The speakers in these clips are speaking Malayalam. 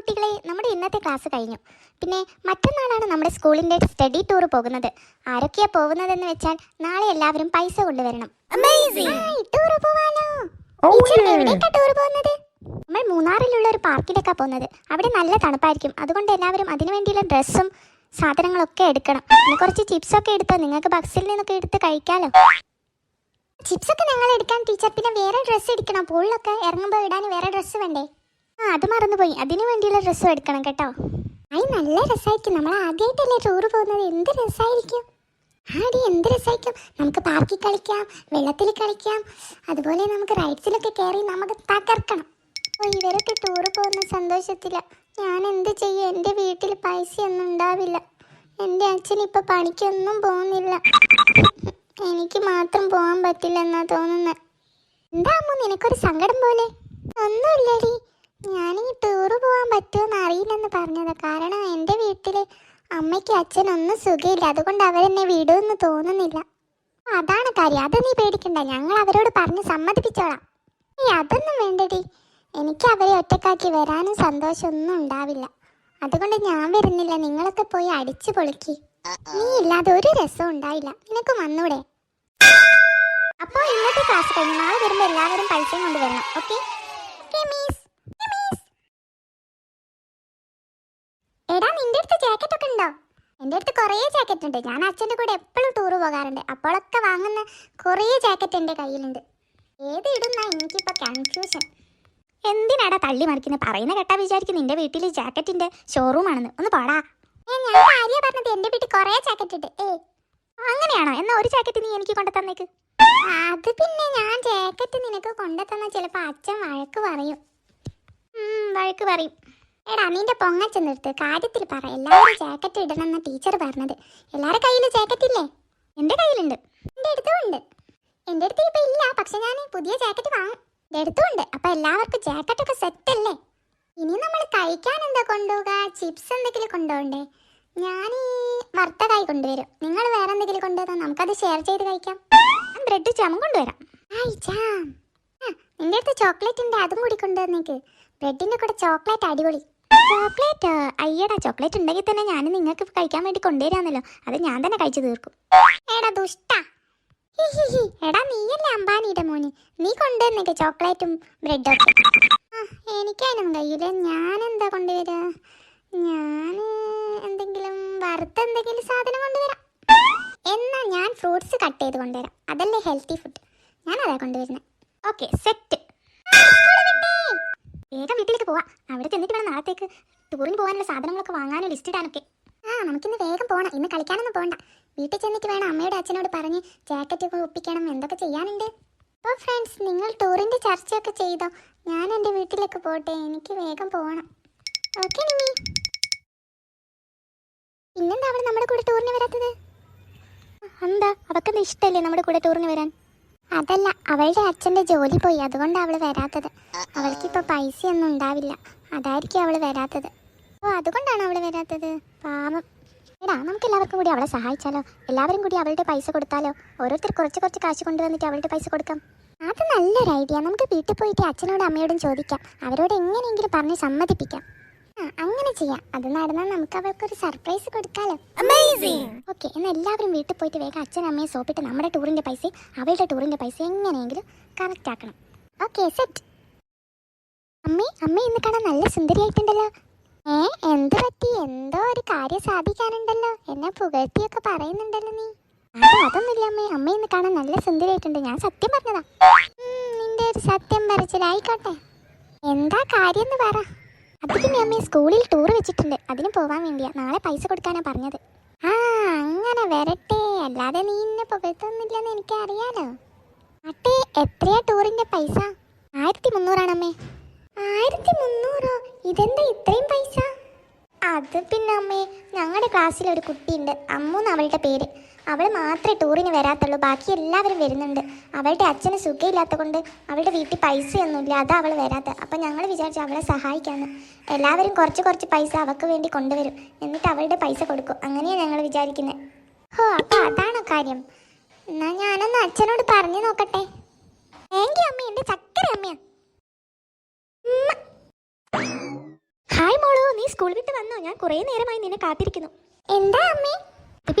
കുട്ടികളെ നമ്മുടെ ഇന്നത്തെ ക്ലാസ് കഴിഞ്ഞു. പിന്നെ മറ്റന്നാളാണ് നമ്മുടെ സ്കൂളിന്റെ സ്റ്റഡി ടൂർ പോകുന്നത്. ആരൊക്കെയാ പോകുന്നതെന്ന് വെച്ചാൽ നാളെ എല്ലാവരും പൈസ കൊണ്ടുവരണം. ടൂർ പോവാലോ? ടീച്ചർ, എവിടേക്കാ ടൂർ പോകുന്നത്? നമ്മൾ മൂന്നാറിലുള്ള ഒരു പാർക്കിലേക്കാ പോകുന്നത്. അവിടെ നല്ല തണുപ്പായിരിക്കും. അതുകൊണ്ട് എല്ലാവരും അതിനു വേണ്ടിയുള്ള ഡ്രസ്സും സാധനങ്ങളൊക്കെ എടുക്കണം. പിന്നെ കുറച്ച് ചിപ്സ് ഒക്കെ എടുത്തോ? നിങ്ങൾക്ക് ബസ്സിൽ നിന്നൊക്കെ എടുത്ത് കഴിക്കാലോ. ചിപ്സ് ഒക്കെ ഞങ്ങൾ എടുക്കാൻ ടീച്ചർ. പിന്നെ വേറെ ഡ്രസ്സ് എടുക്കണം. പൂളിലൊക്കെ ഇറങ്ങുമ്പോൾ ഇടാൻ വേറെ ഡ്രസ്സ് വേണ്ടേ? ആ അത് മറന്നുപോയി. അതിനു വേണ്ടിയുള്ള ഡ്രസ്സും എടുക്കണം കേട്ടോ. അയ് നല്ല രസമായിരിക്കും നമ്മൾ ആദ്യമായിട്ടല്ലേ ടൂർ പോകുന്നത്. എന്ത് രസമായിരിക്കും ആടി എന്ത് രസമായിരിക്കും നമുക്ക് പാർക്കിൽ കളിക്കാം വെള്ളത്തിൽ കളിക്കാം. അതുപോലെ നമുക്ക് റൈഡ്സിലൊക്കെ കയറി നമുക്ക് തകർക്കണം. ഓ ഇവരൊക്കെ ടൂർ പോകുന്ന സന്തോഷത്തില. ഞാൻ എന്ത് ചെയ്യും? എന്റെ വീട്ടിൽ പൈസയൊന്നും ഉണ്ടാവില്ല. എന്റെ അച്ഛൻ ഇപ്പം പണിക്കൊന്നും പോകുന്നില്ല. എനിക്ക് മാത്രം പോകാൻ പറ്റില്ല എന്നാ തോന്നുന്നത് എന്താ അമ്മ നിനക്കൊരു സങ്കടം പോലെ? ഒന്നുമില്ലടി. ഈ ടൂറ് പോകാൻ പറ്റുമെന്ന് അറിയില്ലെന്ന് പറഞ്ഞത്. കാരണം എന്റെ വീട്ടിൽ അമ്മയ്ക്കും അച്ഛനൊന്നും സുഖമില്ല അതുകൊണ്ട് അവരെന്നെ വിടുമെന്ന് തോന്നുന്നില്ല. അതാണ് കാര്യം. അത് നീ പേടിക്കണ്ട. ഞങ്ങൾ അവരോട് പറഞ്ഞ് സമ്മതിപ്പിച്ചോളാം. ഈ അതൊന്നും വേണ്ടടി. എനിക്ക് അവരെ ഒറ്റക്കാക്കി വരാനും സന്തോഷമൊന്നും ഉണ്ടാവില്ല. അതുകൊണ്ട് ഞാൻ വരുന്നില്ല. നിങ്ങളൊക്കെ പോയി അടിച്ചു പൊളിക്ക്. നീ ഇല്ലാതെ ഒരു രസവും ഉണ്ടായില്ല നിനക്ക് വന്നൂടെ? അപ്പോൾ ഇന്നത്തെ ക്ലാസ് കഴിഞ്ഞ് നാളെ വരുമ്പോൾ എല്ലാവരും പൈസയും കൊണ്ടുവരണം ഓക്കെ? മിസ് എടാ നിന്റെ അടുത്ത് ജാക്കറ്റ് ഒക്കെ ഉണ്ടോ? എന്റെ അടുത്ത് കുറേ ജാക്കറ്റ് ഉണ്ട്. ഞാൻ അച്ഛന്റെ കൂടെ എപ്പോഴും ടൂർ പോകാറുണ്ട്. അപ്പോഴൊക്കെ വാങ്ങുന്ന കുറേ ജാക്കറ്റ് എന്റെ കയ്യിലുണ്ട്. ഏത് ഇടുന്ന എനിക്കിപ്പോൾ കൺഫ്യൂഷൻ എന്തിനാടാ തള്ളി മറിക്കുന്നത് പറയുന്ന കേട്ടാ വിചാരിക്കും നിന്റെ വീട്ടിൽ ജാക്കറ്റിന്റെ ഷോറൂം ആണെന്ന്. ഒന്ന് പാടാ. ഏ, ഞാൻ ഭാര്യ പറഞ്ഞത് എന്റെ വീട്ടിൽ കുറേ ജാക്കറ്റ് ഉണ്ട് ഏ അങ്ങനെയാണോ? എന്നാൽ ഒരു ജാക്കറ്റ് നീ എനിക്ക് കൊണ്ടു തന്നേക്ക്. അത് പിന്നെ ഞാൻ ജാക്കറ്റ് നിനക്ക് കൊണ്ടു തന്നാൽ ചിലപ്പോൾ അച്ഛൻ വഴക്ക് പറയും. വഴക്ക് പറയും. എടാ നിന്റെ പൊങ്ങച്ചെന്നെടുത്ത് കാര്യത്തിൽ പറ. എല്ലാവരും ജാക്കറ്റ് ഇടണമെന്ന ടീച്ചർ പറഞ്ഞത്. എല്ലാവരുടെ കയ്യിൽ ജാക്കറ്റ് ഇല്ലേ? എന്റെ കയ്യിലുണ്ട്. എന്റെ അടുത്തും ഉണ്ട്. എന്റെ അടുത്ത് ഇപ്പൊ ഇല്ല. പക്ഷെ ഞാൻ പുതിയ ജാക്കറ്റ് വാങ്ങും. എന്റെ അടുത്തും ഉണ്ട്. അപ്പൊ എല്ലാവർക്കും ജാക്കറ്റൊക്കെ സെറ്റ് അല്ലേ? ഇനി നമ്മൾ കഴിക്കാൻ എന്താ കൊണ്ടുപോകുക ചിപ്സ് എന്തെങ്കിലും കൊണ്ടുപോകണ്ടേ? ഞാൻ വറുത്തതായി കൊണ്ടുവരും. നിങ്ങൾ വേറെ എന്തെങ്കിലും കൊണ്ടുവന്നാൽ നമുക്കത് ഷെയർ ചെയ്ത് കഴിക്കാം. ഞാൻ ബ്രെഡ് ജാമും കൊണ്ടുവരാം. ആയി ആ, നിന്റെ അടുത്ത് ചോക്ലേറ്റ് ഉണ്ട്. അതും കൂടി കൊണ്ടുവന്നേക്ക്. ബ്രെഡിന്റെ കൂടെ ചോക്ലേറ്റ് അടിപൊളി. ചോക്ലേറ്റ് അയ്യടാ ചോക്ലേറ്റ് ഉണ്ടെങ്കിൽ തന്നെ ഞാൻ നിങ്ങൾക്ക് കഴിക്കാൻ വേണ്ടി കൊണ്ടുവരാന്നല്ലോ. അത് ഞാൻ തന്നെ കഴിച്ചു തീർക്കും. എടാ ദുഷ്ട. എടാ നീയല്ലേ അംബാനിയുടെ മോന്? നീ കൊണ്ടുവന്നേക്ക് ചോക്ലേറ്റും ബ്രെഡും ഒക്കെ? ആ എനിക്കതിനൊന്നും കഴിയില്ല ഞാൻ എന്താ കൊണ്ടുവരിക ഞാൻ എന്തെങ്കിലും വറുത്ത എന്തെങ്കിലും സാധനം കൊണ്ടുവരാം. എന്നാ ഞാൻ ഫ്രൂട്ട്സ് കട്ട് ചെയ്ത് കൊണ്ടുവരാം. അതല്ലേ ഹെൽത്തി ഫുഡ് ഞാൻ അതാ കൊണ്ടുവരുന്നത് ഓക്കെ സെറ്റ് വേഗം വീട്ടിലേക്ക് പോവാം. അവിടെ ചെന്നിട്ട് വേണം നാളത്തേക്ക് ടൂറിന് പോകാനുള്ള സാധനങ്ങളൊക്കെ വാങ്ങാനും ലിസ്റ്റ് ഇടാനൊക്കെ. ആ നമുക്കിന്ന് വേഗം പോകണം ഇന്ന് കളിക്കാനൊന്നും പോകണ്ട വീട്ടിൽ ചെന്നിട്ട് വേണം അമ്മയുടെ അച്ഛനോട് പറഞ്ഞ് ജാക്കറ്റ് ഒക്കെ ഒപ്പിക്കണം. എന്തൊക്കെ ചെയ്യാനുണ്ട്? അപ്പോൾ ഫ്രണ്ട്സ് നിങ്ങൾ ടൂറിന്റെ ചർച്ചയൊക്കെ ചെയ്തോ? ഞാൻ എന്റെ വീട്ടിലേക്ക് പോട്ടെ. എനിക്ക് വേഗം പോകണം ഓക്കെ നിമി പിന്നെന്താ അവിടെ നമ്മുടെ കൂടെ ടൂറിന് വരാത്തത്? എന്താ? അവക്കെന്താ ഇഷ്ടമല്ലേ നമ്മുടെ കൂടെ ടൂറിന് വരാൻ? അതല്ല അവളുടെ അച്ഛന്റെ ജോലി പോയി. അതുകൊണ്ടാണ് അവൾ വരാത്തത്. അവൾക്കിപ്പോൾ ഒന്നും ഉണ്ടാവില്ല. അതായിരിക്കും അവൾ വരാത്തത്. ഓ അതുകൊണ്ടാണ് അവൾ വരാത്തത്? പാവം. എടാ നമുക്ക് എല്ലാവർക്കും കൂടി അവളെ സഹായിച്ചാലോ? എല്ലാവരും കൂടി അവളുടെ പൈസ കൊടുത്താലോ? ഓരോരുത്തർ കുറച്ച് കുറച്ച് കാശ് കൊണ്ടുവന്നിട്ട് അവളുടെ പൈസ കൊടുക്കാം. അത് നല്ലൊരു ഐഡിയ. നമുക്ക് വീട്ടിൽ പോയിട്ട് അച്ഛനോടും അമ്മയോടും ചോദിക്കാം. അവരോട് എങ്ങനെയെങ്കിലും പറഞ്ഞ് സമ്മതിപ്പിക്കാം. അങ്ങനെ ചെയ്യാം. അത് നടന്നാൽ നമുക്ക് അവൾക്കൊരു സർപ്രൈസ് കൊടുക്കാലോ ഓക്കെ എന്നാൽ എല്ലാവരും വീട്ടിൽ പോയിട്ട് വേഗം അച്ഛനും അമ്മയെ സോപ്പിട്ട് നമ്മുടെ ടൂറിന്റെ പൈസ അവളുടെ ടൂറിന്റെ പൈസ എങ്ങനെയെങ്കിലും കറക്റ്റ് ആക്കണം. ഓക്കെ സെറ്റ് അമ്മേ അമ്മ ഇന്ന് കാണാൻ നല്ല സുന്ദരിയായിട്ടുണ്ടല്ലോ. ഏ എന്ത് പറ്റി? എന്തോ ഒരു കാര്യം സാധിക്കാനുണ്ടല്ലോ. എന്നെ പുകഴ്ത്തിയൊക്കെ പറയുന്നുണ്ടല്ലോ നീ. അത് അതൊന്നുമില്ല അമ്മേ. അമ്മ ഇന്ന് കാണാൻ നല്ല സുന്ദരിയായിട്ടുണ്ട്. ഞാൻ സത്യം പറഞ്ഞതാ. നിന്റെ ഒരു സത്യം പറിച്ചിലായിക്കോട്ടെ എന്താ കാര്യം എന്ന് പറ. അത് അമ്മ സ്കൂളിൽ ടൂർ വെച്ചിട്ടുണ്ട്. അതിന് പോവാൻ വേണ്ടിയാ. നാളെ പൈസ കൊടുക്കാനാ പറഞ്ഞത്. ആ അങ്ങനെ വരട്ടെ. അല്ലാതെ നീ ഇന്നെ പുകഴ്ത്തൊന്നുമില്ലെന്ന് എനിക്ക് അറിയാലോ അട്ടെ എത്രയാ ടൂറിന്റെ പൈസ? ആയിരത്തി മുന്നൂറാണമ്മേ ആയിരത്തി മുന്നൂറോ ഇതെന്താ ഇത്രയും പൈസ? അത് പിന്നെ അമ്മേ ഞങ്ങളുടെ ക്ലാസ്സിൽ ഒരു കുട്ടിയുണ്ട്. അമ്മു എന്ന് അവളുടെ പേര്. അവൾ മാത്രമേ ടൂറിന് വരാത്തുള്ളൂ. ബാക്കി എല്ലാവരും വരുന്നുണ്ട്. അവളുടെ അച്ഛന് സുഖമില്ലാത്ത കൊണ്ട് അവളുടെ വീട്ടിൽ പൈസയൊന്നുമില്ല. അതാ അവൾ വരാത്തത്. അപ്പം ഞങ്ങൾ വിചാരിച്ചു അവളെ സഹായിക്കാമെന്ന് എല്ലാവരും കുറച്ച് കുറച്ച് പൈസ അവൾക്ക് വേണ്ടി കൊണ്ടുവരും. എന്നിട്ട് അവളുടെ പൈസ കൊടുക്കും. അങ്ങനെയാണ് ഞങ്ങൾ വിചാരിക്കുന്നത് ഹോ അപ്പം അതാണോ കാര്യം? എന്നാൽ ഞാനൊന്ന് അച്ഛനോട് പറഞ്ഞു നോക്കട്ടെ. അമ്മയാ ഹായ് മോളു നീ സ്കൂൾ വിട്ട് വന്നോ? ഞാൻ കുറേ നേരമായി നിന്നെ കാത്തിരിക്കുന്നു. എന്താ അമ്മേ?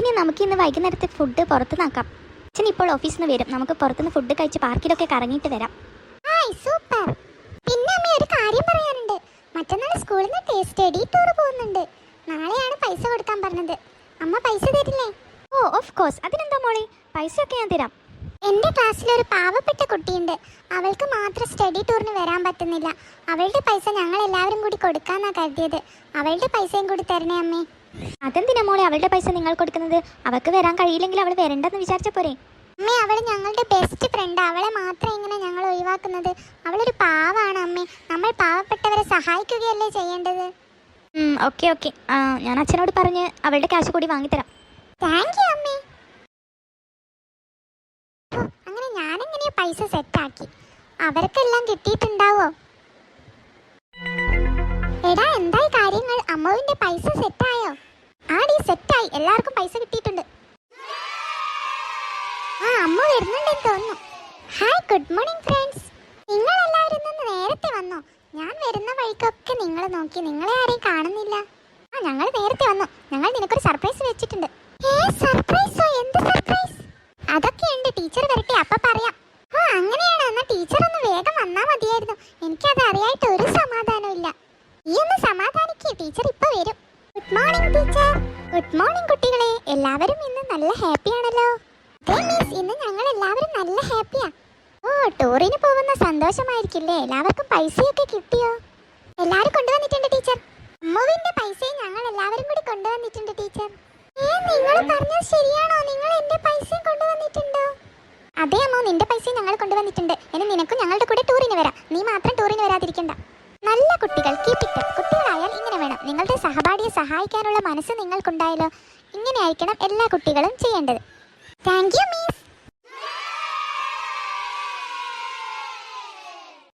പിന്നെ നമുക്ക് ഇന്ന് വൈകുന്നേരത്തെ ഫുഡ് പുറത്ത് നോക്കാം. അച്ഛൻ ഇപ്പോൾ ഓഫീസിൽ നിന്ന് വരും. നമുക്ക് പുറത്തുനിന്ന് ഫുഡ് കഴിച്ച് പാർക്കിലൊക്കെ കറങ്ങിയിട്ട് വരാം. Hi super. പിന്നെ അമ്മ ഒരു കാര്യം പറയാനുണ്ട്. മറ്റന്നാൾ സ്കൂളിൽ നിന്ന് സ്റ്റഡി ടൂർ പോകുന്നുണ്ട്. നാളെയാണ് പൈസ കൊടുക്കാൻ പറഞ്ഞത്. അമ്മ പൈസ തരില്ലേ? ഓ ഓഫ് കോഴ്സ് അതിനെന്താ മോളെ? പൈസ ഒക്കെ ഞാൻ തരാം. എന്റെ ക്ലാസ്സിൽ ഒരു പാവപ്പെട്ട കുട്ടിയുണ്ട്. അവൾക്ക് മാത്രം സ്റ്റഡി ടൂറിന് വരാൻ പറ്റുന്നില്ല. അവളുടെ പൈസ ഞങ്ങൾ എല്ലാവരും കൂടി കൊടുക്കാന്നാ കരുതിയത്. അവളുടെ പൈസയും കൂടി തരണേ അമ്മേ. അതെന്തിനാ മോളെ അവളുടെ പൈസ നിങ്ങൾ കൊടുക്കുന്നത്? അവൾക്ക് വരാൻ കഴിയില്ലെങ്കിൽ അവൾ വരണ്ടെന്ന് വിചാരിച്ച പോരെ. അമ്മേ അവൾ ഞങ്ങളുടെ ബെസ്റ്റ് ഫ്രണ്ട് അവളെ മാത്രം ഇങ്ങനെ ഞങ്ങൾ ഒഴിവാക്കുന്നത്. അവളൊരു പാവാണ് അമ്മേ. നമ്മൾ പാവപ്പെട്ടവരെ സഹായിക്കുകയല്ലേ ചെയ്യേണ്ടത്? ഓക്കെ ഓക്കെ ഞാൻ അച്ഛനോട് പറഞ്ഞ് അവളുടെ ക്യാഷ് കൂടി വാങ്ങിത്തരാം. താങ്ക് യു അമ്മേ. അങ്ങനെ ഞാനെങ്ങനെയാ പൈസ സെറ്റാക്കി അവർക്കെല്ലാം കിട്ടിയിട്ടുണ്ടാവോ? എടാ എന്തായി അമ്മുവിന്റെ പൈസ സെറ്റായോ? ആടി സെറ്റായി. എല്ലാവർക്കും പൈസ കിട്ടിയിട്ടുണ്ട്. ആ അമ്മ വരുന്നുണ്ടെന്ന് തോന്നുന്നു. ഹായ് ഗുഡ് മോർണിംഗ് ഫ്രണ്ട്സ് നിങ്ങൾ എല്ലാവരും നിന്ന് നേരത്തെ വന്നോ? ഞാൻ വരുന്ന വഴിക്കൊക്കെ നിങ്ങൾ നോക്കി. നിങ്ങളെ ആരെയും കാണുന്നില്ല. ആ ഞങ്ങൾ നേരത്തെ വന്നു ഞങ്ങൾ നിനക്കൊരു സർപ്രൈസ് വെച്ചിട്ടുണ്ട് ഏ സർപ്രൈസോ എന്ത് സർപ്രൈസ് അതൊക്കെ ഉണ്ട് ടീച്ചർ വരട്ടെ അപ്പൊ പറയാം ആ അങ്ങനെയാണ് എന്നാ ടീച്ചർ ഒന്ന് വേഗം വന്നാ മതിയായിരുന്നു എനിക്കത് അറിയായിട്ട് ഒരു സമാധാനവും ഇല്ല ഈ ഒന്ന് സമാധാനിക്കേ ടീച്ചർ ഇപ്പൊ വരും. Good morning teacher good morning കുട്ടികളെ. എല്ലാവരും ഇന്ന് നല്ല ഹാപ്പി ആണല്ലോ. മിസ് ഇന്ന് ഞങ്ങൾ എല്ലാവരും നല്ല ഹാപ്പിയാ ഓ ടൂറിന് പോകുന്ന സന്തോഷമായിരിക്കില്ലേ? എല്ലാവർക്കും പൈസയൊക്കെ കിട്ടിയോ? എല്ലാവരും കൊണ്ടുവന്നിട്ടുണ്ട് ടീച്ചർ അമ്മുവിന്റെ പൈസയും ഞങ്ങൾ എല്ലാവരും കൂടി കൊണ്ടുവന്നിട്ടുണ്ട് ടീച്ചർ ഏ നിങ്ങൾ പറഞ്ഞത് ശരിയാണോ? നിങ്ങൾ എന്റെ പൈസയും കൊണ്ടുവന്നിട്ടുണ്ടോ? അതെ അമ്മ നിന്റെ പൈസയും ഞങ്ങൾ കൊണ്ടുവന്നിട്ടുണ്ട്. ഇനി നിനക്കും ഞങ്ങളുടെ കൂടെ ടൂറിന് വരാം. നീ മാത്രം ടൂറിന് വരാതിരിക്കണ്ട. നല്ല കുട്ടികൾ കീപ്പിട്ട് സഹായിക്കാനുള്ള മനസ്സ് നിങ്ങൾക്കുണ്ടായല്ലോ. ഇങ്ങനെയായിരിക്കണം എല്ലാ കുട്ടികളും ചെയ്യേണ്ടത്. Thank you miss